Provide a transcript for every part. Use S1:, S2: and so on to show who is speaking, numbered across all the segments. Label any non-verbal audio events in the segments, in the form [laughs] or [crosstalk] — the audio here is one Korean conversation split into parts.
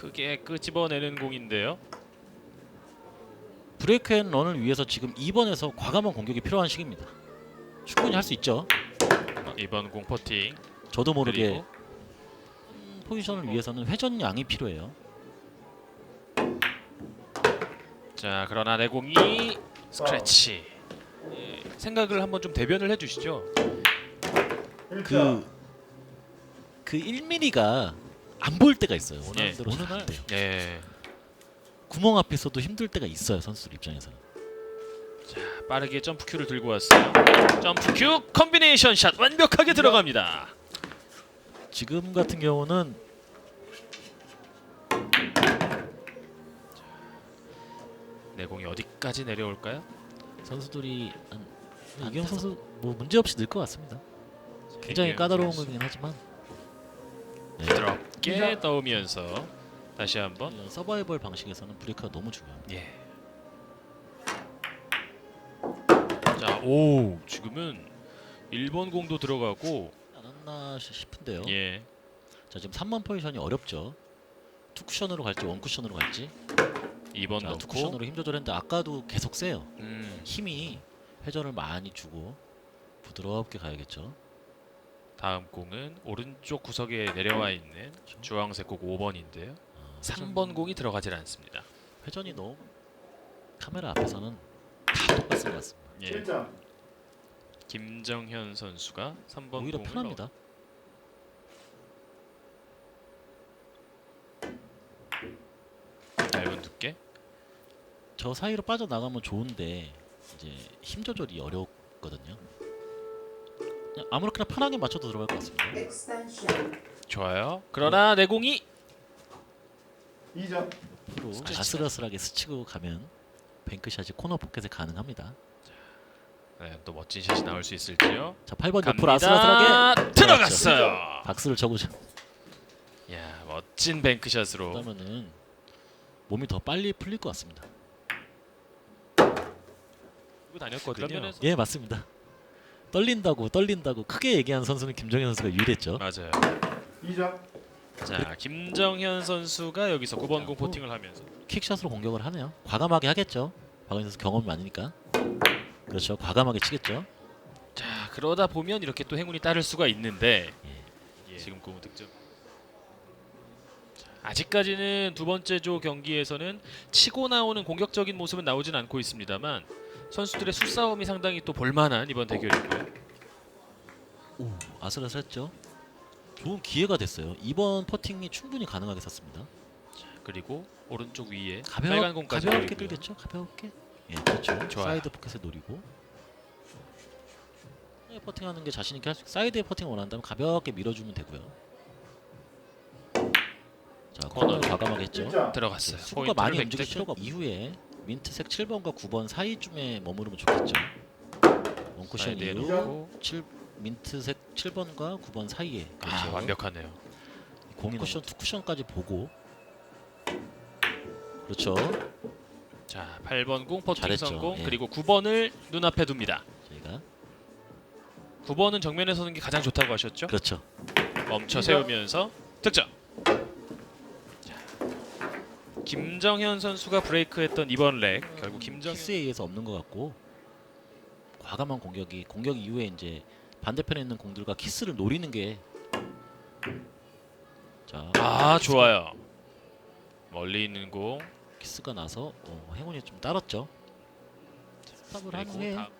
S1: 크게 끄집어내는 공인데요.
S2: 브레이크 앤 런을 위해서 지금 2번에서 과감한 공격이 필요한 시기입니다. 충분히 할 수 있죠.
S1: 이번 공 퍼팅
S2: 저도 모르게 음, 포지션을 위해서는 회전량이 필요해요.
S1: 자 그러나 내 공이 스크래치. 예, 생각을 한번 좀 대변을 해주시죠.
S2: 그, 그 1mm가 안 보일 때가 있어요.
S1: 예.
S2: 원하는 대로 잘안 돼요.
S1: 예.
S2: 구멍 앞에 있어도 힘들 때가 있어요. 선수들 입장에서는.
S1: 빠르게 점프 큐를 들고 왔어요. 점프 큐 컨비네이션 샷 완벽하게 들어갑니다.
S2: 지금 같은 경우는
S1: 내 공이 어디까지 내려올까요?
S2: 선수들이 한 이경 선수 뭐 문제 없이 늘 것 같습니다. 굉장히 까다로운. 거긴 하지만 네.
S1: 부드 럽게 넣으면서 다시 한번
S2: 이런 서바이벌 방식에서는 브레이크가 너무 중요합니다.
S1: 예. 자, 오 지금은 1번 공도 들어가고
S2: 안 왔나 싶은데요.
S1: 예.
S2: 자 지금 3번 포지션이 어렵죠. 투 쿠션으로 갈지 원 쿠션으로 갈지.
S1: 2번
S2: 자, 투
S1: 넣고
S2: 쿠션으로 힘 조절했는데 아까도 계속 세요.
S1: 음,
S2: 힘이 회전을 많이 주고 부드럽게 가야겠죠.
S1: 다음 공은 오른쪽 구석에 내려와 있는 주황색 공 5번인데요.
S2: 어,
S1: 3번 공이 들어가질 않습니다.
S2: 회전이 너무 카메라 앞에서는 다 똑같은 것 같습니다.
S1: 예.
S3: 1점
S1: 김정현 선수가 3번
S2: 오히려
S1: 공을
S2: 편합니다.
S1: 넣- 얇은 두께.
S2: 저 사이로 빠져나가면 좋은데 이제 힘 조절이 어렵거든요. 그냥 아무렇게나 편하게 맞춰도 들어갈 것 같습니다.
S1: 좋아요. 그러나 내 공이
S3: 2점
S2: 프로
S1: 스치가.
S2: 아슬아슬하게 스치고 가면 뱅크샷이 코너 포켓에 가능합니다.
S1: 네, 또 멋진 샷이 나올 수 있을지요.
S2: 자 8번 옆으로
S1: 갑니다.
S2: 아슬아슬하게
S1: 들어갔어요.
S2: 박수를 쳐보죠.
S1: 야, 멋진 뱅크샷으로
S2: 그러면은 몸이 더 빨리 풀릴 것 같습니다.
S1: 다녔거든요.
S2: 예 맞습니다. 떨린다고 떨린다고 크게 얘기한 선수는 김정현 선수가 유리했죠.
S1: 맞아요.
S3: 2점
S1: 자, 김정현 선수가 여기서 9번 공
S2: 야,
S1: 포팅을 하면서
S2: 킥샷으로 공격을 하네요. 과감하게 하겠죠. 박은희 선수 경험이 많으니까. 그렇죠. 과감하게 치겠죠.
S1: 자, 그러다 보면 이렇게 또 행운이 따를 수가 있는데
S2: 예.
S1: 지금 고무 득점. 자, 아직까지는 두 번째 조 경기에서는 치고 나오는 공격적인 모습은 나오진 않고 있습니다만 선수들의 수싸움이 상당히 또 볼만한 이번 대결이고요.
S2: 오 아슬아슬했죠. 좋은 기회가 됐어요. 이번 퍼팅이 충분히 가능하게 샀습니다.
S1: 그리고 오른쪽 위에
S2: 가벼,
S1: 빨간 공까지
S2: 가볍게
S1: 노리고요.
S2: 끌겠죠. 가볍게. 예, 그렇죠.
S1: 좋아요.
S2: 사이드 포켓에 노리고. 네, 퍼팅하는 게 자신 있게 할 수. 사이드에 퍼팅 원한다면 가볍게 밀어주면 되고요. 자, 코너를 과감하게 했죠.
S3: 1점
S1: 들어갔어요.
S2: 수구가 많이
S1: 포인트를
S2: 움직일
S1: 획득.
S2: 필요가 없. 이후에 민트색 7번과 9번 사이쯤에 머무르면 좋겠죠. 원쿠션
S1: 사이드에
S2: 이후
S1: 놓고
S2: 7 민트색 7번과 9번 사이에 그렇죠.
S1: 아, 완벽하네요.
S2: 공쿠션 투 쿠션까지 보고 그렇죠.
S1: 자, 8번 공 퍼팅
S2: 잘했죠.
S1: 성공
S2: 예.
S1: 그리고 9번을 눈앞에 둡니다.
S2: 저희가
S1: 9번은 정면에 서는 게 가장 좋다고 하셨죠?
S2: 그렇죠.
S1: 멈춰 세우면서 득점. 자, 김정현 선수가 브레이크했던 이번 렉 결국 김정현
S2: 키스에 의해서 없는 것 같고 과감한 공격이 공격 이후에 이제 반대편에 있는 공들과 키스를 노리는 게 자,
S1: 아 좋아요. 멀리 있는 공
S2: 키스가 나서 어, 행운이 좀 따랐죠. 스탑을 한
S1: 그리고
S2: 후에
S1: 다음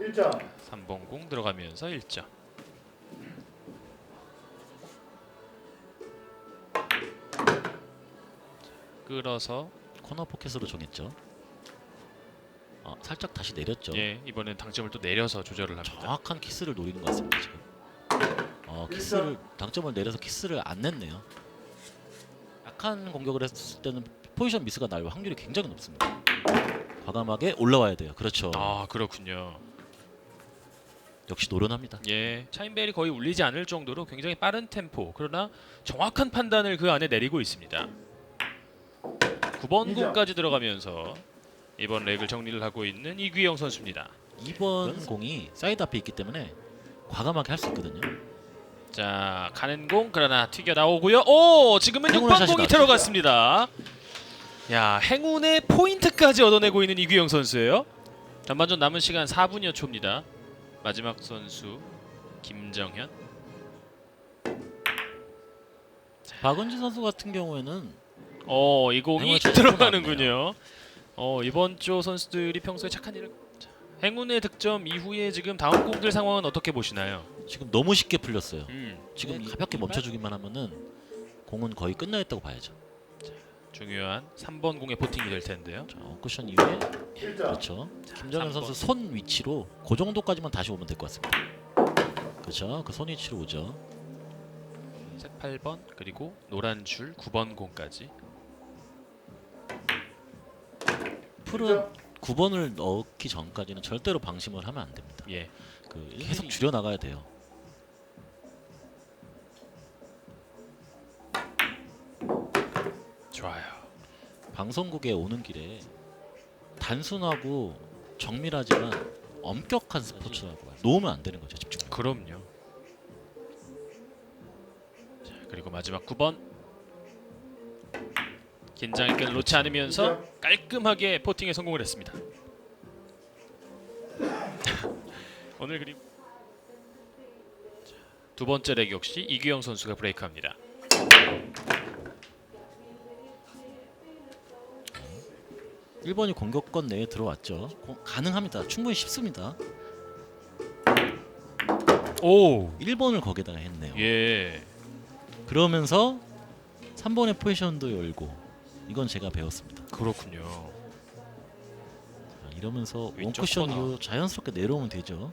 S3: 1점
S1: 3번 공 들어가면서 1점. 끌어서
S2: 코너 포켓으로 정했죠. 아, 살짝 다시 내렸죠.
S1: 예 이번엔 당점을 또 내려서 조절을 합니다.
S2: 정확한 키스를 노리는 것 같습니다 지금. 어, 키스를 당점을 내려서 키스를 안 냈네요. 약한 공격을 했을 때는 포지션 미스가 날 확률이 굉장히 높습니다. 과감하게 올라와야 돼요. 그렇죠.
S1: 아 그렇군요.
S2: 역시 노련합니다.
S1: 예, 차인벨이 거의 울리지 않을 정도로 굉장히 빠른 템포 그러나 정확한 판단을 그 안에 내리고 있습니다. 9번
S3: 이점.
S1: 공까지 들어가면서 이번 렉을 정리를 하고 있는 이규영 선수입니다.
S2: 2번 공이 사이드 앞에 있기 때문에 과감하게 할 수 있거든요.
S1: 자 가는 공 그러나 튀겨 나오고요. 오 지금은
S2: 행운의
S1: 6번
S2: 샷이
S1: 공이. 들어갔습니다. 야 행운의 포인트까지 얻어내고 있는 이규영 선수예요. 전반전 남은 시간 4분여 초입니다. 마지막 선수 김정현.
S2: 박은지 선수 같은 경우에는
S1: 어 이 공이
S2: 행운의 샷이
S1: 들어가는군요. 어 이번 조 선수들이 평소에 착한 일을 자, 행운의 득점 이후에 지금 다음 공들 상황은 어떻게 보시나요?
S2: 지금 너무 쉽게 풀렸어요.
S1: 음,
S2: 지금
S1: 네,
S2: 가볍게 멈춰 주기만 하면은 공은 거의 끝나 있다고 봐야죠.
S1: 중요한 3번 공의 포팅이 될 텐데요.
S2: 자, 쿠션 이후에
S3: 1점.
S2: 그렇죠. 김정현
S1: 삼
S2: 선수
S1: 번.
S2: 손 위치로 그 정도까지만 다시 오면 될 것 같습니다. 그렇죠. 그 손 위치로 오죠.
S1: 색 8번 그리고 노란 줄 9번 공까지.
S2: 풀은 9번을 넣기 전까지는 절대로 방심을 하면 안 됩니다.
S1: 예.
S2: 그 계속 줄여 나가야 돼요.
S1: 좋아요.
S2: 방송국에 오는 길에 단순하고 정밀하지만 엄격한 스포츠라고 봐요. 놓으면 안 되는 거죠 집중.
S1: 그럼요. 자, 그리고 마지막 9번. 긴장의 끈을 놓지 않으면서 깔끔하게 포팅에 성공을 했습니다. [laughs] 오늘 그리고 자, 두 번째 렉 역시 이규영 선수가 브레이크합니다.
S2: 일번이 공격권 내에 들어왔죠. 고- 가능합니다. 충분히 쉽습니다.
S1: 오,
S2: 1번을 거기다가 했네요.
S1: 예.
S2: 그러면서 3번의 포지션도 열고 이건 제가 배웠습니다.
S1: 그렇군요.
S2: 자, 이러면서
S1: 왼쪽
S2: 원쿠션
S1: 코너.
S2: 이후 자연스럽게 내려오면 되죠.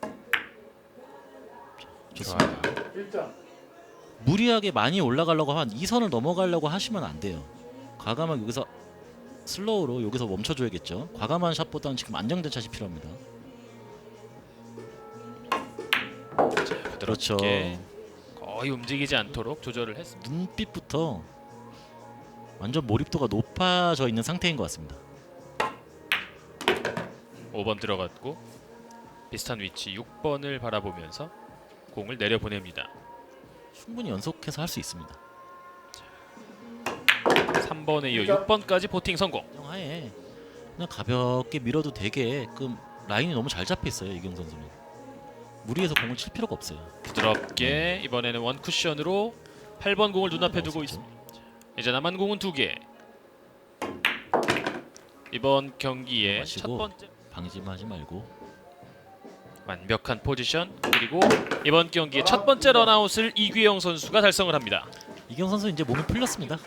S2: 자, 좋습니다.
S1: 좋아요.
S3: 1점.
S2: 무리하게 많이 올라가려고 한 2선을 넘어가려고 하시면 안 돼요. 과감하게 여기서 슬로우로 여기서 멈춰줘야겠죠. 과감한 샷보다는 지금 안정된 샷이 필요합니다. 그렇죠.
S1: 부드럽게 거의 움직이지 않도록 조절을 했습니다.
S2: 눈빛부터 완전 몰입도가 높아져 있는 상태인 것 같습니다.
S1: 5번 들어갔고 비슷한 위치 6번을 바라보면서 공을 내려 보냅니다.
S2: 충분히 연속해서 할 수 있습니다.
S1: 3번에 이어 6번까지 포팅 성공.
S2: 하에 그냥 가볍게 밀어도 되게끔 라인이 너무 잘 잡혀 있어요 이경 선수는. 무리해서 공을 칠 필요가 없어요.
S1: 부드럽게 이번에는 원 쿠션으로 8번 공을 눈앞에 두고
S2: 나왔었죠.
S1: 있습니다. 이제 남은 공은 두 개. 이번 경기의
S2: 마시고.
S1: 첫 번째
S2: 방심하지 말고
S1: 완벽한 포지션 그리고 이번 경기의 첫 번째 런아웃을 이규영 선수가 달성을 합니다.
S2: 이경 선수 이제 몸이 풀렸습니다.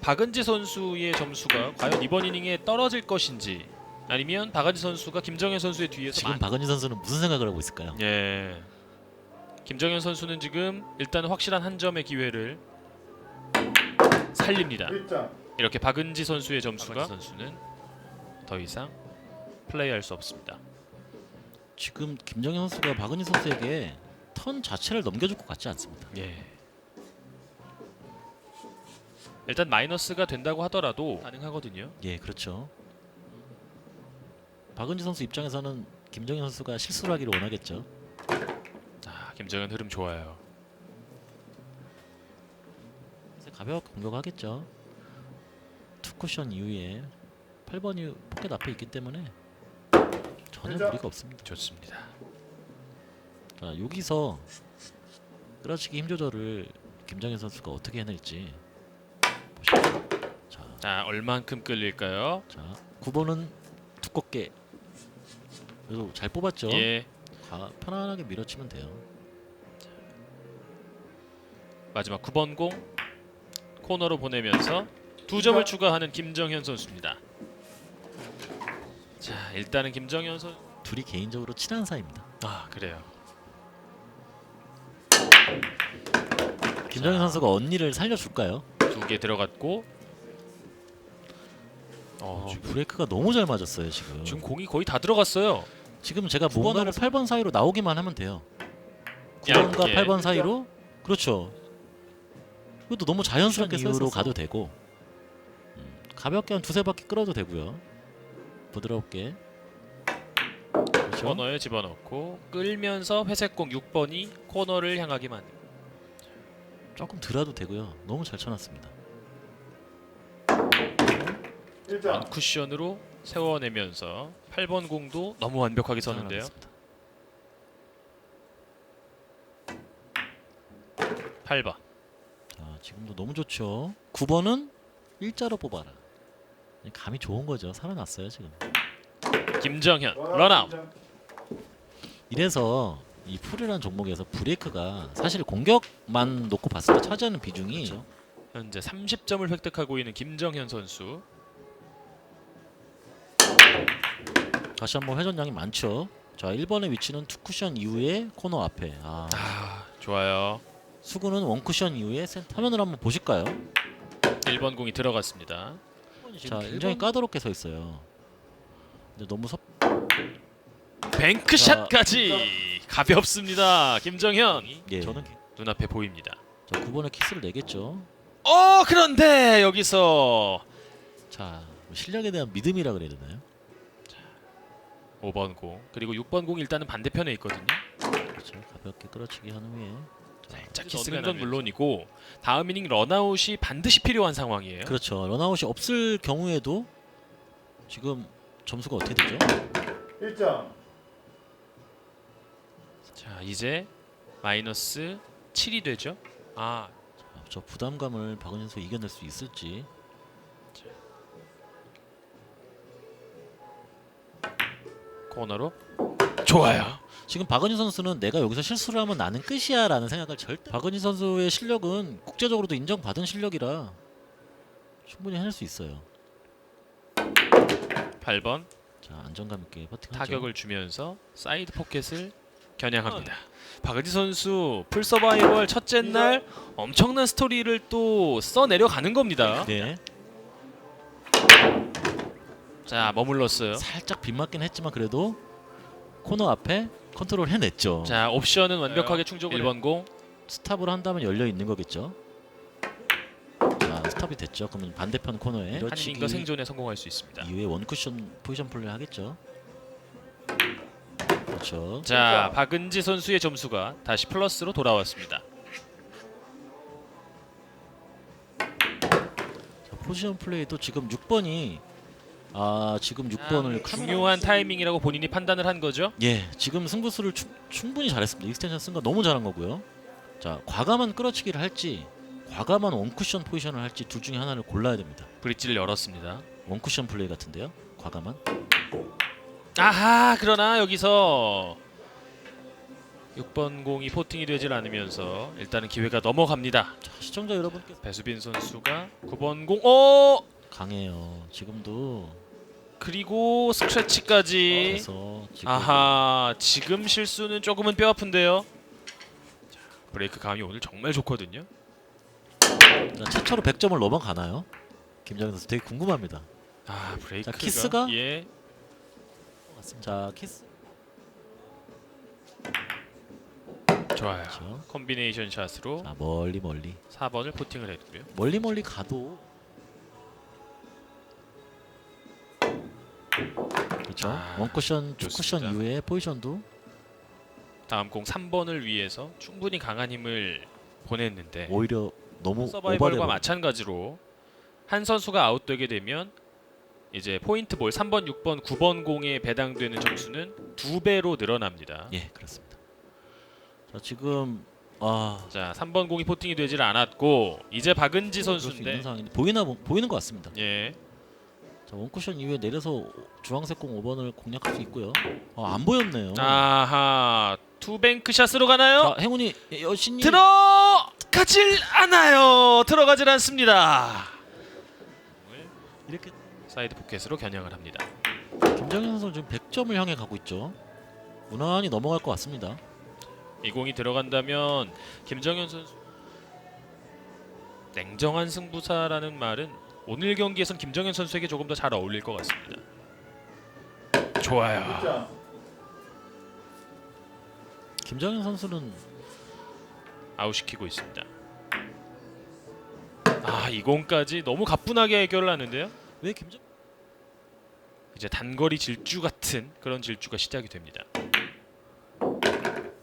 S1: 박은지 선수의 점수가 과연 이번 이닝에 떨어질 것인지 아니면 박은지 선수가 김정현 선수의 뒤에서
S2: 지금
S1: 많이-
S2: 박은지 선수는 무슨 생각을 하고 있을까요?
S1: 예. 김정현 선수는 지금 일단 확실한 한 점의 기회를 살립니다.
S3: 1점.
S1: 이렇게 박은지 선수의 점수가 선수는 더 이상 플레이할 수 없습니다.
S2: 지금 김정현 선수가 박은지 선수에게 턴 자체를 넘겨줄 것 같지 않습니다.
S1: 예. 일단 마이너스가 된다고 하더라도 가능하거든요.
S2: 예, 그렇죠. 박은지 선수 입장에서는 김정현 선수가 실수를 하기를 원하겠죠.
S1: 아, 김정현 흐름 좋아요.
S2: 그래서 가볍게 공격하겠죠. 투 쿠션 이후에 8번 이후 포켓 앞에 있기 때문에 전혀
S3: 그죠?
S2: 무리가 없습니다.
S1: 좋습니다.
S2: 자, 여기서 끌어치기 힘 조절을 김정현 선수가 어떻게 해낼지 보시죠. 자,
S1: 자, 얼만큼 끌릴까요?
S2: 자 9번은 두껍게 그래도 잘 뽑았죠.
S1: 예.
S2: 가, 편안하게 밀어치면 돼요.
S1: 마지막 9번 공 코너로 보내면서 두 점을 추가하는 김정현 선수입니다. 자, 일단은 김정현 선
S2: 둘이 개인적으로 친한 사이입니다.
S1: 아, 그래요.
S2: 김정현 선수가 언니를 살려줄까요?
S1: 두 개 들어갔고 어,
S2: 어,
S1: 지금,
S2: 브레이크가 너무 잘 맞았어요 지금.
S1: 지금 공이 거의 다 들어갔어요.
S2: 지금 제가
S1: 두
S2: 뭔가를
S1: 번으로
S2: 8번 사이로 나오기만 하면 돼요. 9번과
S1: 얇게.
S2: 8번 사이로 그렇죠. 이것도 너무 자연스럽게 이후로. 가도 되고 음, 가볍게 한 두세 바퀴 끌어도 되고요. 부드럽게 그렇죠.
S1: 코너에 집어넣고 끌면서 회색 공 6번이 코너를 만듭니다.
S2: 조금 들어도 되고요. 너무 잘 쳐놨습니다.
S3: 1점.
S1: 원 쿠션으로 세워내면서 8번 공도 너무 완벽하게.
S2: 잘나갔습니다.
S1: 8번.
S2: 자, 지금도 너무 좋죠. 9번은 일자로 뽑아라. 감이 좋은 거죠. 살아났어요 지금.
S1: 김정현 런아웃.
S2: 이래서 이 풀이라는 종목에서 브레이크가 사실 공격만 놓고 봤을 때 차지하는 비중이
S1: 그렇죠. 현재 30점을 획득하고 있는 김정현 선수.
S2: 다시 한번 회전량이 많죠. 자, 1번의 위치는 투 쿠션 이후에 코너 앞에. 아,
S1: 아, 좋아요.
S2: 수구는 원 쿠션 이후에 센터 화면을 한번 보실까요?
S1: 1번 공이 들어갔습니다.
S2: 자, 굉장히 까다롭게 서 있어요. 근데 너무 섭
S1: 뱅크샷까지 가볍습니다. 김정현.
S2: 예. 저는
S1: 눈앞에 보입니다.
S2: 자, 9번에 키스를 내겠죠.
S1: 어, 그런데 여기서
S2: 자, 실력에 대한 믿음이라 그래야 되나요?
S1: 5번 공 그리고 6번 공 일단은 반대편에 있거든요.
S2: 그렇죠. 가볍게 끌어치기 한 후에 자,
S1: 살짝 키스는 건 물론이고 다음 이닝 런아웃이 반드시 필요한 상황이에요.
S2: 그렇죠. 런아웃이 없을 경우에도 지금 점수가 어떻게 되죠?
S3: 1점.
S1: 자 이제 마이너스 7이 되죠. 아
S2: 자, 저 부담감을 박은진 선수 이겨낼 수 있을지.
S1: 코너로 좋아요.
S2: 지금 박은희 선수는 내가 여기서 실수를 하면 나는 끝이야라는 생각을 절대. 박은희 선수의 실력은 국제적으로도 인정받은 실력이라 충분히 해낼 수 있어요.
S1: 8번
S2: 자 안정감 있게 버팅하죠.
S1: 타격을 주면서 사이드 포켓을 겨냥합니다. 박은지 선수 풀 서바이벌 첫째 날 엄청난 스토리를 또 써내려가는 겁니다.
S2: 네.
S1: 자 머물렀어요.
S2: 살짝 빗맞긴 했지만 그래도 코너 앞에 컨트롤 해냈죠.
S1: 자 옵션은 완벽하게 충족을 1번 공
S2: 스탑을 한다면 열려 있는 거겠죠. 자 스탑이 됐죠. 그러면 반대편 코너에
S1: 한 이닝과 생존에 성공할 수 있습니다.
S2: 이후에 원 쿠션 포지션 플레이 하겠죠. 그렇죠.
S1: 자 박은지 선수의 점수가 다시 플러스로 돌아왔습니다.
S2: 자, 포지션 플레이도 지금 6번이 아 지금 6번을
S1: 중요한 타이밍이라고 본인이 판단을 한 거죠.
S2: 예 지금 승부수를 충, 충분히 잘했습니다. 익스텐션 쓴 거 너무 잘한 거고요. 자 과감한 끌어치기를 할지 과감한 원쿠션 포지션을 할지 둘 중에 하나를 골라야 됩니다.
S1: 브릿지를 열었습니다.
S2: 원쿠션 플레이 같은데요. 과감한
S1: 아하 그러나 여기서 6번 공이 포팅이 되질 않으면서 일단은 기회가 넘어갑니다.
S2: 자, 시청자 여러분께서
S1: 배수빈 선수가 9번 공 오!
S2: 강해요. 지금도
S1: 그리고 스크래치까지
S2: 그래서 지금
S1: 아하 지금 실수는 조금은 뼈 아픈데요. 자, 브레이크 감이 오늘 정말 좋거든요.
S2: 자, 최초로 100점을 넘어가나요? 김정현 선수 되게 궁금합니다.
S1: 아 브레이크가
S2: 자, 키스가?
S1: 예
S2: 자 키스
S1: 좋아요.
S2: 그렇죠.
S1: 콤비네이션 샷으로
S2: 자 멀리 멀리
S1: 4번을 포팅을 했고요.
S2: 멀리 멀리 가도 그렇죠.
S1: 아,
S2: 원쿠션, 투쿠션
S1: 좋습니다.
S2: 이후에 포지션도
S1: 다음 공 3번을 위해서 충분히 강한 힘을 보냈는데
S2: 오히려 너무
S1: 서바이벌과
S2: 오버돼
S1: 마찬가지로 한 선수가 아웃되게 되면 이제 포인트 볼 3번, 6번, 9번 공에 배당되는 점수는 두 배로 늘어납니다.
S2: 예 그렇습니다. 자 지금 아
S1: 자, 3번 공이 포팅이 되질 않았고 이제 박은지
S2: 그럴 수 있는
S1: 선수인데
S2: 상황인데 보이나 보- 보이는 것 같습니다.
S1: 예.
S2: 자 원쿠션 이후에 내려서 주황색 공 5번을 공략할 수 있고요. 아, 안 보였네요.
S1: 아하. 투뱅크 샷으로 가나요?
S2: 자 행운이 여신이
S1: 들어가질 않아요. 들어가질 않습니다.
S2: 이렇게
S1: 사이드 포켓으로 겨냥을 합니다.
S2: 김정현 선수 지금 100점을 향해 가고 있죠. 무난히 넘어갈 것 같습니다.
S1: 이 공이 들어간다면 김정현 선수 냉정한 승부사라는 말은 오늘 경기에선 김정현 선수에게 조금 더 잘 어울릴 것 같습니다. 좋아요.
S3: 1점.
S2: 김정현 선수는
S1: 아웃시키고 있습니다. 아, 이 공까지 너무 가뿐하게 해결을 하는데요.
S2: 왜 김정
S1: 이제 단거리 질주 같은 그런 질주가 시작이 됩니다.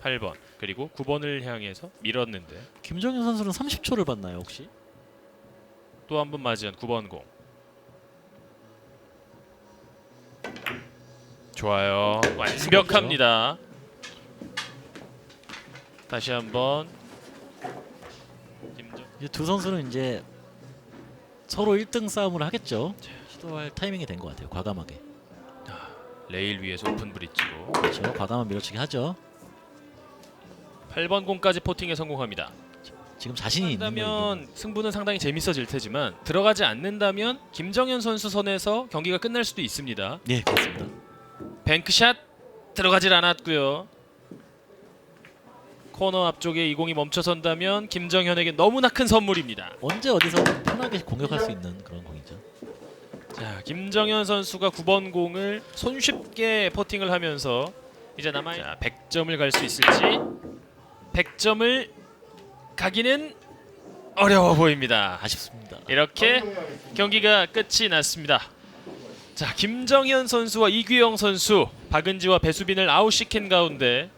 S1: 8번 그리고 9번을 향해서 밀었는데
S2: 김정현 선수는 30초를 봤나요 혹시?
S1: 또 한 번 맞이한 9번 공. 좋아요. 완벽합니다. 다시 한번
S2: 이제 두 선수는 이제 서로 1등 싸움을 하겠죠. 시도할 타이밍이 된 것 같아요. 과감하게.
S1: 레일 위에서 오픈 브릿지로
S2: 그렇죠. 과감한 밀어치기 하죠.
S1: 8번 공까지 포팅에 성공합니다.
S2: 지금 자신이.
S1: 한다면 승부는 상당히 재밌어질 테지만 들어가지 않는다면 김정현 선수 선에서 경기가 끝날 수도 있습니다.
S2: 네, 그렇습니다.
S1: 뱅크샷 들어가질 않았고요. 코너 앞쪽에 이 공이 멈춰선다면 김정현에게 너무나 큰 선물입니다.
S2: 언제 어디서 편하게 공격할 수 있는 그런 공이죠.
S1: 자, 김정현 선수가 9번 공을 손쉽게 퍼팅을 하면서 이제 남아 자, 100점을 갈 수 있을지 100점을 가기는 어려워 보입니다.
S2: 아쉽습니다.
S1: 이렇게 경기가 끝이 났습니다. 자, 김정현 선수와 이규영 선수 박은지와 배수빈을 아웃시킨 가운데